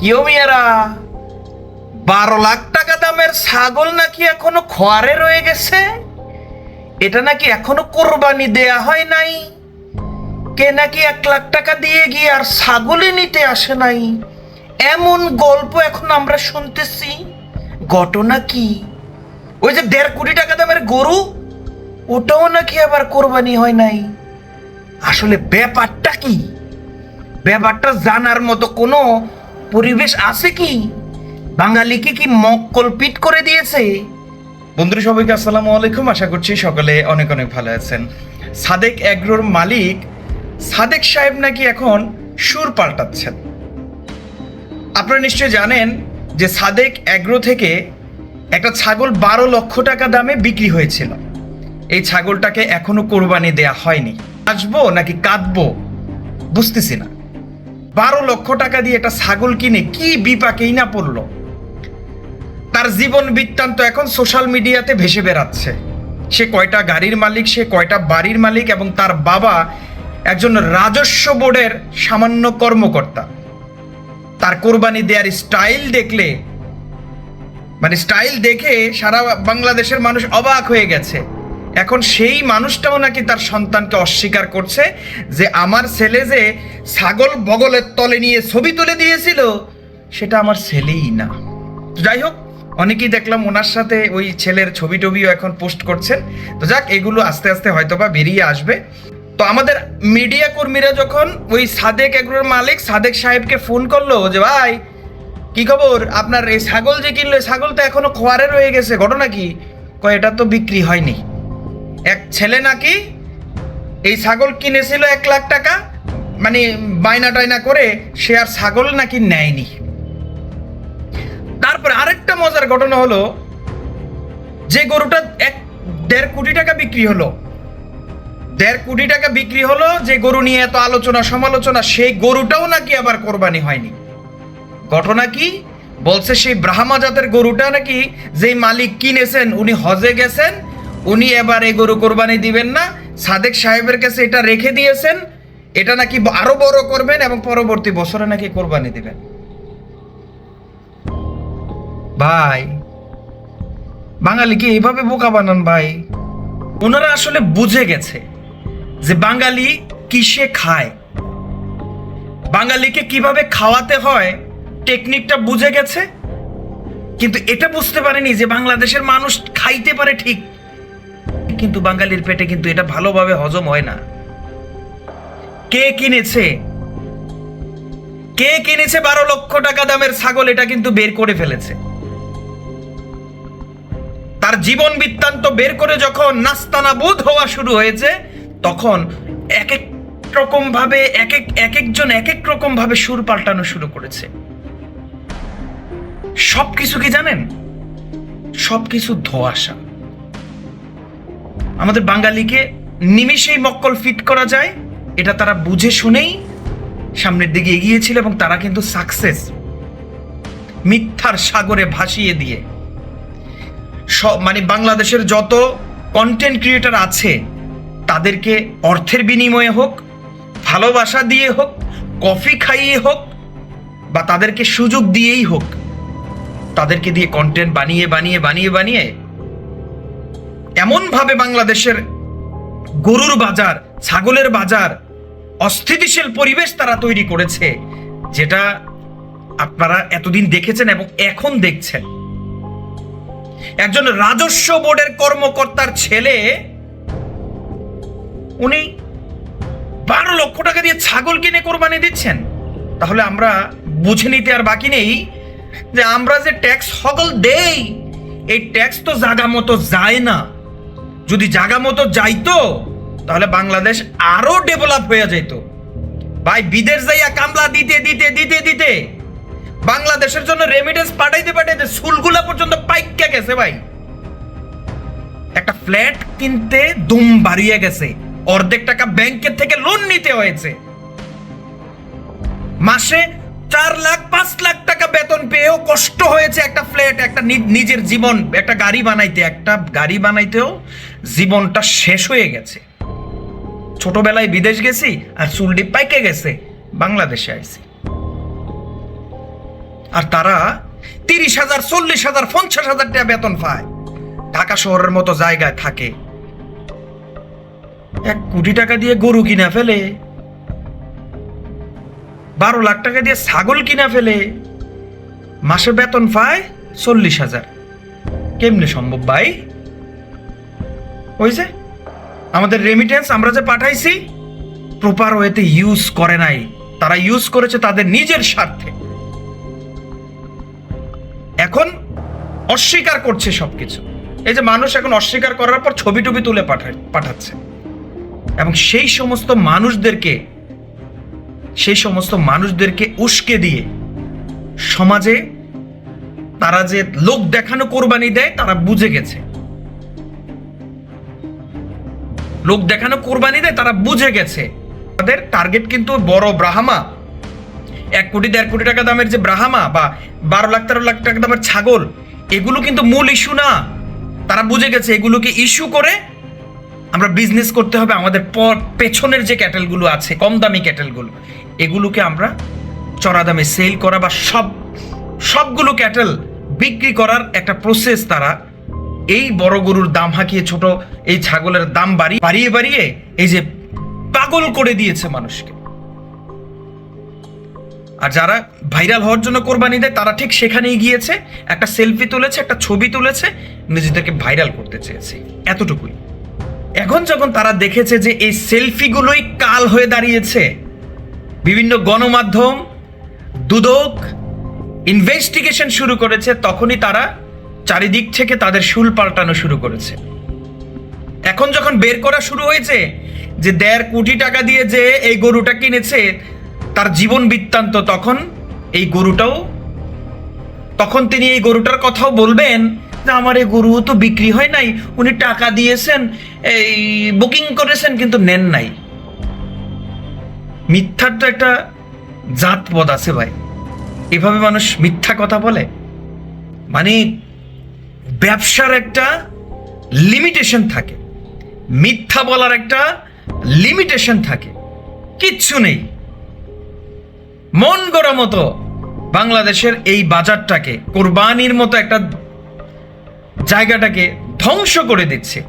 কিও মিয়ারা, বারো লাখ টাকা দামের ছাগল নাকি এখনও খোয়ারে রয়ে গেছে? এটা নাকি এখনও কোরবানি দেয়া হয় নাই? কে নাকি এক লাখ টাকা দিয়ে গিয়ে আর ছাগলই নিতে আসে নাই? এমন গল্প এখন আমরা শুনতেছি। ঘটনা কি? ওই যে দেড় কোটি টাকা দামের গরু, ওটাও নাকি আবার কোরবানি হয় নাই? আসলে ব্যাপারটা কি? ব্যাপারটা জানার মতো কোনো পরিবেশ আছে কি? বাঙালিকে কি মক্কল পিট করে দিয়েছে? বন্ধুরা, সবাইকে আসসালামু আলাইকুম। আশা করছি সকলে অনেক অনেক ভালো আছেন। সাদেক এগ্রোর মালিক সাদেক সাহেব নাকি এখন সুর পাল্টাচ্ছেন? আপনারা নিশ্চয়ই জানেন যে সাদেক এগ্রো থেকে একটা ছাগল বারো লক্ষ টাকা দামে বিক্রি হয়েছিল। এই ছাগলটাকে এখনও কোরবানি দেয়া হয়নি। আসব নাকি কাঁদবো? বুঝতেছি না। বারো লক্ষ টাকা দিয়ে একটা ছাগল কিনে কি বিপাকেই না পড়ল। তার জীবন বৃত্তান্ত এখন সোশ্যাল মিডিয়াতে ভেসে বেড়াচ্ছে। সে কয়টা গাড়ির মালিক, সে কয়টা বাড়ির মালিক এবং তার বাবা একজন রাজস্ব বোর্ডের সামান্য কর্মকর্তা। তার কোরবানি দেওয়ার স্টাইল দেখলে মানে স্টাইল দেখে সারা বাংলাদেশের মানুষ অবাক হয়ে গেছে। এখন সেই মানুষটাও নাকি তার সন্তানকে অস্বীকার করছে যে আমার ছেলে যে ছাগল বগলের তলে নিয়ে ছবি তুলে দিয়েছিল, সেটা আমার ছেলেই না। যাই হোক, অনেকেই দেখলাম ওনার সাথে ওই ছেলের ছবি টবিও এখন পোস্ট করছেন। তো যাক, এগুলো আস্তে আস্তে হয়তোবা বেরিয়ে আসবে। তো আমাদের মিডিয়া কর্মীরা যখন ওই সাদেক এগ্রোর মালিক সাদেক সাহেবকে ফোন করল যে, ভাই, কি খবর? আপনার এই ছাগল যে কিনলো ছাগল তো এখনও খোয়ারে রয়ে গেছে, ঘটনা কি? কয়, এটা তো বিক্রি হয়নি। এক ছেলে নাকি এই ছাগল কিনেছিল এক লাখ টাকা মানে বায়না টায়না করে সে আর ছাগল নাকি নেয়নি। তারপরে আরেকটা মজার ঘটনা হলো, যে গরুটা এক দেড় কোটি টাকা বিক্রি হলো। দেড় কোটি টাকা বিক্রি হলো, যে গরু নিয়ে এত আলোচনা সমালোচনা, সেই গরুটাও নাকি আবার কোরবানি হয়নি। ঘটনা কি? বলছে সেই ব্রাহ্মা জাতের গরুটা নাকি যেই মালিক কিনেছেন, উনি হজে গেছেন উনি এবার এই গরু কোরবানি দিবেন না। সাদেক সাহেবের কাছে এটা রেখে দিয়েছেন। এটা নাকি আরও বড় করবেন এবং পরবর্তী বছরে নাকি কোরবানি দিবেন। ভাই বাঙালিকে এইভাবে বোকা বানান ভাই? ওনারা আসলে বুঝে গেছে যে বাঙালি কিসে খায়। বাঙালিকে কীভাবে খাওয়াতে হয় টেকনিকটা বুঝে গেছে। কিন্তু এটা বুঝতে পারেনি যে বাংলাদেশের মানুষ খাইতে পারে ঠিক কিন্তু বাঙালির পেটে কিন্তু এটা ভালোভাবে হজম হয় না। কে কিনেছে? কে কিনেছে বারো লক্ষ টাকা দামের ছাগল? এটা কিন্তু বের করে ফেলেছে। তার জীবন বৃত্তান্ত বের করে যখন নাস্তানাবুদ হওয়া শুরু হয়েছে, তখন এক এক রকম ভাবে এক এক এক একজন এক এক রকম ভাবে সুর পাল্টানো শুরু করেছে। সব কিছু কি জানেন? সব কিছু ধোয়াশা। আমাদের বাঙালিকে নিমিষেই মক্কল ফিট করা যায়, এটা তারা বুঝে শুনেই সামনের দিকে এগিয়েছিল এবং তারা কিন্তু সাকসেস মিথ্যার সাগরে ভাসিয়ে দিয়ে। সব মানে বাংলাদেশের যত কন্টেন্ট ক্রিয়েটার আছে, তাদেরকে অর্থের বিনিময়ে হোক, ভালোবাসা দিয়ে হোক, কফি খাইয়ে হোক, বা তাদেরকে সুযোগ দিয়েই হোক, তাদেরকে দিয়ে কন্টেন্ট বানিয়ে বানিয়ে বানিয়ে বানিয়ে এমনভাবে বাংলাদেশের গরুর বাজার, ছাগলের বাজার, অস্থিতিশীল পরিবেশ তারা তৈরি করেছে, যেটা আপনারা এতদিন দেখেছেন এবং এখন দেখছেন। একজন রাজস্ব বোর্ডের কর্মকর্তার ছেলে, উনি বারো লক্ষ টাকা দিয়ে ছাগল কিনে কোরবানি দিচ্ছেন। তাহলে আমরা বুঝে নিতে আর বাকি নেই যে আমরা যে ট্যাক্স সকল দেই, এই ট্যাক্স তো জাগা মতো যায় না। যদি জাগা মতো যাইতো, তাহলে বাংলাদেশ আরও ডেভেলপ হয়ে যেত ভাই, বিদেশ যাইয়া কামলা দিতে দিতে দিতে দিতে, বাংলাদেশের জন্য রেমিডেন্স পাঠাইতে পাঠাইতে স্কুলগুলা পর্যন্ত পাইকা গেছে ভাই। একটা ফ্ল্যাট কিনতে দুম বাড়িয়ে গেছে। অর্ধেক টাকা ব্যাংকের থেকে লোন নিতে হয়েছে। মাসে চার লাখ, পাঁচ লাখ টাকা বেতন পেয়েও কষ্ট হয়েছে একটা ফ্ল্যাট একটা নিজের জীবন, একটা গাড়ি বানাইতে, একটা গাড়ি বানাইতেও জীবনটা শেষ হয়ে গেছে। ছোটবেলায় বিদেশ গেছি আর চুলডি পাইকে গেছে, বাংলাদেশে আইছি। আর তারা তিরিশ হাজার, চল্লিশ হাজার, পঞ্চাশ হাজার টাকা বেতন পায়। ঢাকা শহরের মতো জায়গায় থাকে। এক কোটি টাকা দিয়ে গরু কিনা ফেলে। বারো লাখ টাকা দিয়ে ছাগল কিনা ফেলে। মাসে বেতন পায় চল্লিশ হাজার। কেমনে সম্ভব ভাই? ওই যে, আমাদের রেমিটেন্স আমরা যে পাঠাইছি প্রপার ওয়েতে ইউজ করে নাই। তারা ইউজ করেছে তাদের নিজের স্বার্থে। এখন অস্বীকার করছে সবকিছু। এই যে মানুষ এখন অস্বীকার করার পর ছবি টবি তুলে পাঠায় পাঠাচ্ছে। এবং সেই সমস্ত মানুষদেরকে, সেই সমস্ত মানুষদেরকে উস্কে দিয়ে সমাজে তারা যে লোক দেখানো কোরবানি দেয়, তারা বুঝে গেছে। লোক দেখানো কোরবানি দেয়, তারা বুঝে গেছে। তাদের টার্গেট কিন্তু বড় ব্রাহ্মা। এক কোটি দেড় কোটি টাকা দামের যে ব্রাহ্মা বা বারো লাখ তেরো লাখ টাকা দামের ছাগল, এগুলো কিন্তু মূল ইস্যু না। তারা বুঝে গেছে এগুলোকে ইস্যু করে আমরা বিজনেস করতে হবে আমাদের পেছনের যে ক্যাটেলগুলো আছে, কম দামি ক্যাটেলগুলো এগুলোকে আমরা চড়া দামে সেল করা বা সব, সবগুলো ক্যাটেল বিক্রি করার একটা প্রসেস তারা এই বড় গরুর দাম হাঁকিয়ে ছোট এই ছাগলের দাম বাড়িয়ে বাড়িয়ে বাড়িয়ে এই যে পাগল করে দিয়েছে মানুষকে। আর যারা ভাইরাল হওয়ার জন্য কোরবানি দেয়, তারা ঠিক সেখানেই গিয়েছে, একটা সেলফি তুলেছে, একটা ছবি তুলেছে, নিজেদেরকে ভাইরাল করতে চেয়েছে। এতটুকুই। এখন যখন তারা দেখেছে যে এই সেলফিগুলোই কাল হয়ে দাঁড়িয়েছে, বিভিন্ন গণমাধ্যম, দুদক ইনভেস্টিগেশন শুরু করেছে, তখনই তারা চারিদিক থেকে তাদের শুল পাল্টানো শুরু করেছে। এখন যখন বের করা শুরু হয়েছে যে দেড় কোটি টাকা দিয়ে যে এই গরুটা কিনেছে, তার জীবন বৃত্তান্ত, তখন এই গরুটাও, তখন তিনি এই গরুটার কথাও বলবেন যে আমার এই গরু তো বিক্রি হয় নাই। উনি টাকা দিয়েছেন, এই বুকিং করেছেন, কিন্তু নেন নাই। মিথ্যার তো একটা জাত পদ আছে ভাই। এভাবে মানুষ মিথ্যা কথা বলে? মানে ব্যবসার একটা লিমিটেশন থাকে। মিথ্যা বলার একটা লিমিটেশন থাকে। কিচ্ছু নেই। মন গড়া মতো বাংলাদেশের এই বাজারটাকে, কোরবানির মতো একটা জায়গাটাকে ধ্বংস করে দিচ্ছে।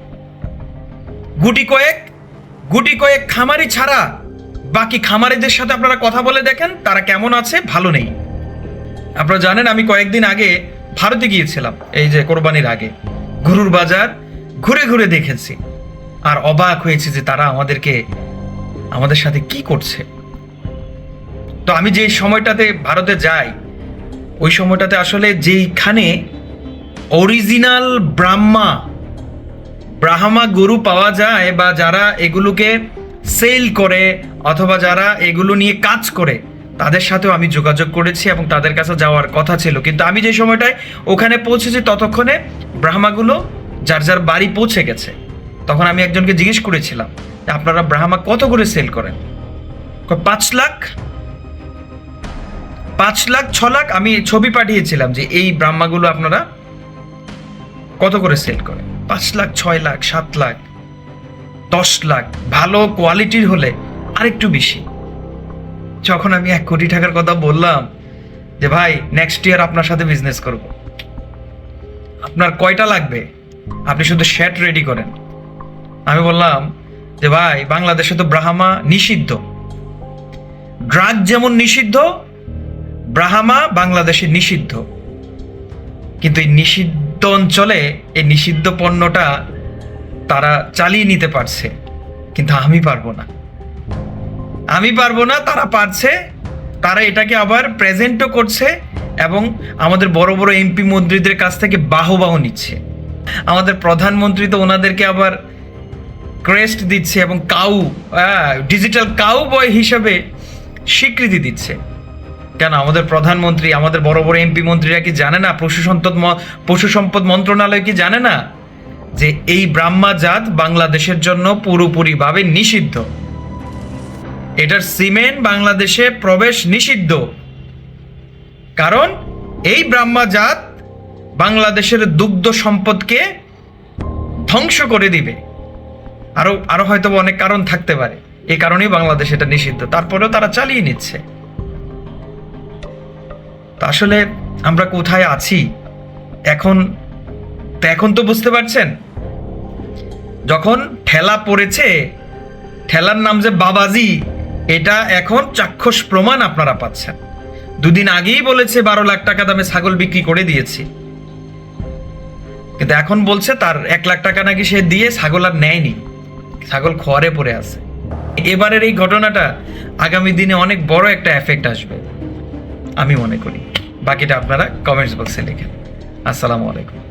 গুটি কয়েক গুটি কয়েক খামারি ছাড়া বাকি খামারিদের সাথে আপনারা কথা বলে দেখেন, তারা কেমন আছে? ভালো নেই। আপনারা জানেন, আমি কয়েকদিন আগে ভারতে গিয়েছিলাম, এই যে কোরবানির আগে। গরুর বাজার ঘুরে ঘুরে দেখেছি। আর অবাক হয়েছে যে তারা আমাদেরকে, আমাদের সাথে কি করছে। তো আমি যে সময়টাতে ভারতে যাই, ওই সময়টাতে আসলে যেইখানে অরিজিনাল ব্রাহ্মা ব্রাহ্মা গরু পাওয়া যায় বা যারা এগুলোকে সেল করে অথবা যারা এগুলো নিয়ে কাজ করে তাদের সাথেও আমি যোগাযোগ করেছি এবং তাদের কাছে যাওয়ার কথা ছিল। কিন্তু আমি যে সময়টায় ওখানে পৌঁছেছি ততক্ষণে ব্রাহ্মাগুলো, যার যার বাড়ি পৌঁছে গেছে, তখন আমি একজনকে জিজ্ঞেস করেছিলাম আপনারা ব্রাহ্মা কত করে সেল করেন? পাঁচ লাখ। পাঁচ লাখ, ছ লাখ আমি ছবি পাঠিয়েছিলাম যে এই ব্রাহ্মাগুলো আপনারা কত করে সেল করেন? পাঁচ লাখ, ছয় লাখ, সাত লাখ, দশ লাখ, ভালো কোয়ালিটির হলে আরেকটু বেশি। যখন আমি এক কোটি টাকার কথা বললাম যে, ভাই নেক্সট ইয়ার আপনার সাথে বিজনেস করব। আপনার কয়টা লাগবে? আপনি শুধু শ্যাট রেডি করেন। আমি বললাম যে, ভাই, বাংলাদেশে তো ব্রাহ্মা নিষিদ্ধ। ড্রাগ যেমন নিষিদ্ধ, ব্রাহ্মা বাংলাদেশে নিষিদ্ধ। কিন্তু এই নিষিদ্ধ অঞ্চলে এই নিষিদ্ধ পণ্যটা তারা চালিয়ে নিতে পারছে। কিন্তু আমি পারব না। আমি পারব না, তারা পারছে। তারা এটাকে আবার প্রেজেন্টও করছে এবং আমাদের বড় বড় এমপি মন্ত্রীদের কাছ থেকে বাহবাহ নিচ্ছে। আমাদের প্রধানমন্ত্রী তো ওনাদেরকে আবার ক্রেস্ট দিচ্ছে এবং কাউ ডিজিটাল কাউ বয় হিসাবে স্বীকৃতি দিচ্ছে। কেন? আমাদের প্রধানমন্ত্রী, আমাদের বড় বড় এমপি মন্ত্রীরা কি জানে না? পশু সম্পদ পশু সম্পদ মন্ত্রণালয় কি জানে না? যে এই ব্রাহ্মা জাত বাংলাদেশের জন্য পুরোপুরিভাবে নিষিদ্ধ। এটার সিমেন্ট বাংলাদেশে প্রবেশ নিষিদ্ধ। কারণ এই ব্রাহ্মা জাত বাংলাদেশের দুগ্ধ সম্পদকে ধ্বংস করে দিবে। আরও আরও হয়তো অনেক কারণ থাকতে পারে। এই কারণেই বাংলাদেশ এটা নিষিদ্ধ। তারপরেও তারা চালিয়ে নিচ্ছে। আসলে আমরা কোথায় আছি? এখন, তা এখন তো বুঝতে পারছেন? যখন ঠেলা পড়েছে, ঠেলার নাম যে বাবাজি এটা এখন চাক্ষুষ প্রমাণ আপনারা পাচ্ছেন। দুদিন আগেই বলেছে বারো লাখ টাকা দামে ছাগল বিক্রি করে দিয়েছি। কিন্তু এখন বলছে তার এক লাখ টাকা নাকি সে দিয়ে ছাগল আর নেয়নি। ছাগল খোয়ারে পড়ে আছে। এবারের এই ঘটনাটা আগামী দিনে অনেক বড় একটা এফেক্ট আসবে। আমি মনে করি। বাকিটা আপনারা কমেন্টস বক্সে লিখেন আসসালামু আলাইকুম।